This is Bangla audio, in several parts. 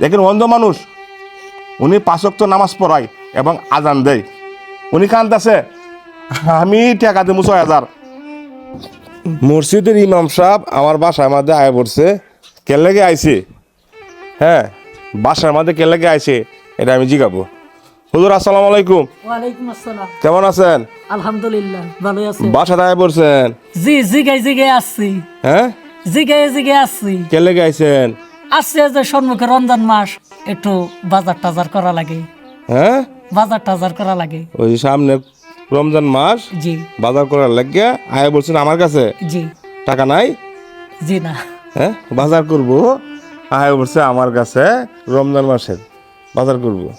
দেখেন অন্ধ মানুষ উনি পাঁচক্ত নামাজ পড়ায় এবং আজান দেয়। উনি কান্দাছে আমি টাকা দেবো ছয় হাজার। মসজিদের ইমাম সাহেব আমার বাসার মধ্যে আয় পড়ছে কেন লেগে আইছে? হ্যাঁ বাসার মধ্যে কেন লেগে আইছে এটা আমি জিগাবো। হুজুর আসসালামু আলাইকুম। ওয়ালাইকুম আসসালাম। কেমন আছেন? আলহামদুলিল্লাহ ভালো আছে। বাসায় আয় পড়ছেন? জি জিগে জিগে আসছি। হ্যাঁ? আসছি। কেন লেগে আইছেন? আসছে যে সম্মুখে রমজান মাস একটু বাজার টাজার করা লাগে। হ্যাঁ? বাজার টাজার করা লাগে। ওই সামনে রমজান মাস জি। বাজার করার লাগিয়া আয় বলছেন আমার কাছে জি। টাকা নাই? জি না। হ্যাঁ? বাজার করব। আয় বলছে আমার কাছে রমজান মাসের বাজার করব।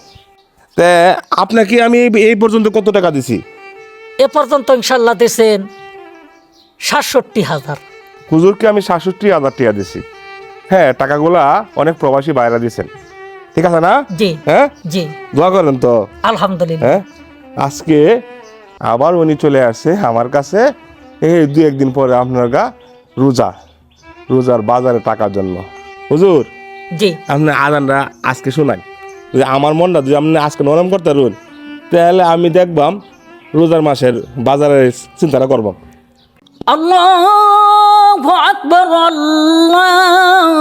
তে আপনাকে আমি এই- এই পর্যন্ত কত টাকা দিছি? এ পর্যন্ত ইনশাল্লাহ দিয়েছেন সাতষট্টি হাজার। হুজুরকে আমি সাতষট্টি হাজার টাকা দিছি। হ্যাঁ টাকাগুলা অনেক প্রবাসী বাইরা দিছেন ঠিক আছে না? জি। হ্যাঁ? জি। দোয়া করেন তো। আলহামদুলিল্লাহ। হ্যাঁ? আজকে আবার উনি চলে আসছে আমার কাছে। এই দু একদিন পরে আপনার গা রোজা রোজার বাজারে টাকার জন্য। হুজুর? জি। আপনি আজানরা আজকে শোনাই যদি আমার মনটা যদি আপনি আজকে নরম করতে রুন তাহলে আমি দেখবাম রোজার মাসের বাজারের চিন্তাটা করবাম আল্লাহু আকবার আল্লাহু।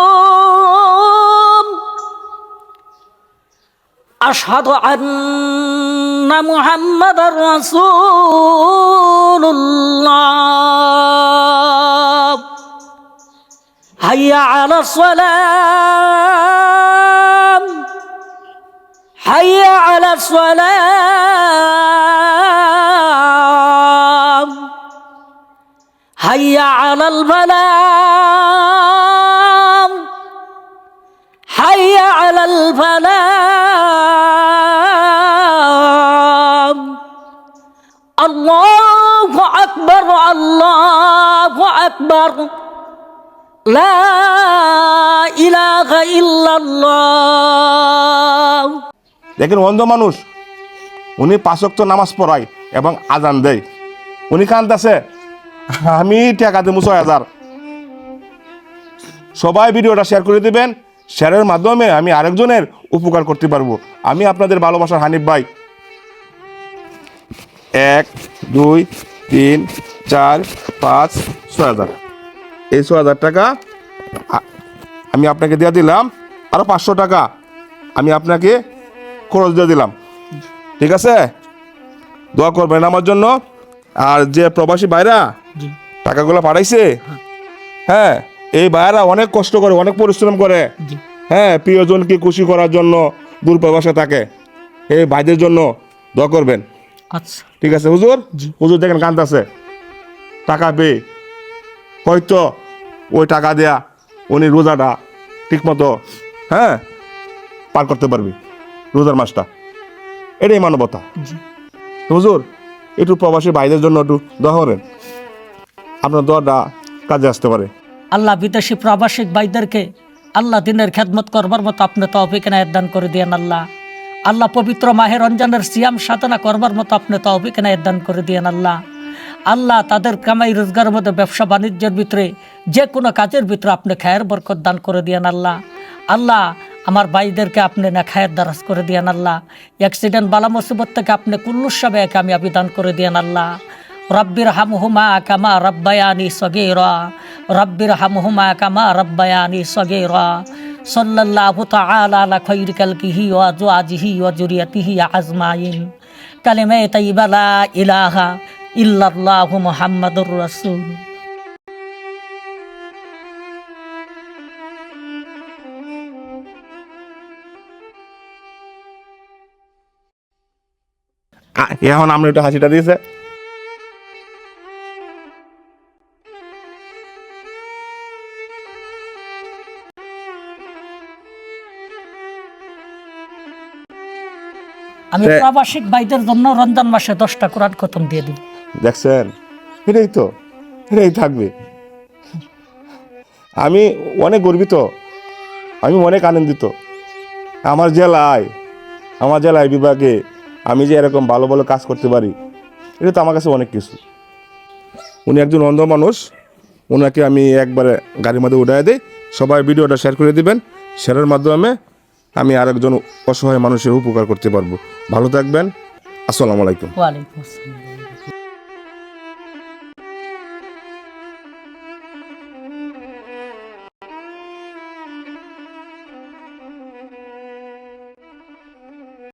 أشهد أن محمد رسول الله. هيا على الصلاة هيا على الصلاة هيا على البلاغ. هيا على البلاغ. আকবার আল্লাহু আকবার। লা ইলাহা ইল্লাল্লাহ। দেখেন, অন্ধ মানুষ, উনি পাঁচক্ত নামাজ পড়ায় এবং আজান দেয়। উনি কান্দাছে আমি টাকা দেবো ছয় হাজার। সবাই ভিডিওটা শেয়ার করে দিবেন শেয়ারের মাধ্যমে আমি আরেকজনের উপকার করতে পারব। আমি আপনাদের ভালোবাসার হানিফ ভাই। এক, দুই তিন চার পাঁচ ছয় হাজার। এই ছয় হাজার টাকা আমি আপনাকে দিয়ে দিলাম আরও পাঁচশো টাকা আমি আপনাকে খরচ দিয়ে দিলাম। ঠিক আছে? দোয়া করবেন আমার জন্য। আর যে প্রবাসী ভাইরা টাকাগুলো পাঠাইছে হ্যাঁ এই ভাইরা অনেক কষ্ট করে অনেক পরিশ্রম করে হ্যাঁ প্রিয়জনকে খুশি করার জন্য দূর প্রবাসে থাকে। এই ভাইদের জন্য দোয়া করবেন। আচ্ছা। ঠিক আছে হুজুর? হুজুর দেখেন কান্দাছে টাকা পেয়ে। হয়তো ওই টাকা দেয়া উনি রোজাটা ঠিক মতো হ্যাঁ পার করতে পারবি রোজার মাসটা। এটাই মানবতা। হুজুর একটু প্রবাসী ভাইদের জন্য একটু দোয়া করেন। আপনার দোয়াটা কাজে আসতে পারে। আল্লাহ বিদেশি প্রবাসিক ভাইদেরকে আল্লাহ দিনের খেদমত করবার মতো আপনি তৌফিক নায়ত দান করে দিয়েন আল্লাহ। আল্লাহ পবিত্র মাহে রমজানের সিয়াম সাধনা করবার মতো আপনি তৌফিক নায়ত দান করে দিয়েন আল্লাহ। আল্লাহ তাদের কামাই রোজগারের মধ্যে ব্যবসা বাণিজ্যের ভিতরে যে কোনো কাজের ভিতরে আপনি খায়ের বরকত দান করে দিয়েন আল্লাহ। আল্লাহ, আমার ভাইদেরকে আপনি না খায়ের দ্বারাজ করে দিয়েন আল্লাহ। অ্যাক্সিডেন্ট, বালা মুসিবত থেকে আপনি কুল্লুসাবে আমি দান করে দিয়েন আল্লাহ। রব্বির হামহুমা কামা রব্বায়ানি সগীরা। রব্বির হামহুমা কামা রব্বায়ানি সগীরা। সাল্লাল্লাহু তাআলা আলা খায়রি কালকিহি ওয়া আজওয়াজিহি ওয়া যুরিয়াতিহি আজমাইন। কালিমা তাইয়্যিবা লা ইলাহা ইল্লাল্লাহু মুহাম্মাদুর রাসূল। এখন আপনি একটু হাসিটা দিয়েছে। আমি প্রবাসিক ভাইদের জন্য রমজান মাসে দশটা কোরআন খতম দিয়ে দিব দেখছেন? এটাই তো এটাই থাকবে। আমি অনেক গর্বিত আমি অনেক আনন্দিত। আমার জেলায় আমার জেলায় বিভাগে আমি যে এরকম ভালো ভালো কাজ করতে পারি এটা তো আমার কাছে অনেক কিছু। উনি একজন অন্ধ মানুষ ওনাকে আমি একবারে গাড়ির মধ্যে উঠাই দিই। সবাই ভিডিওটা শেয়ার করে দিবেন। শেয়ারের মাধ্যমে আমি আরেকজন অসহায় মানুষের উপকার করতে পারব। ভালো থাকবেন। আসসালামু আলাইকুম।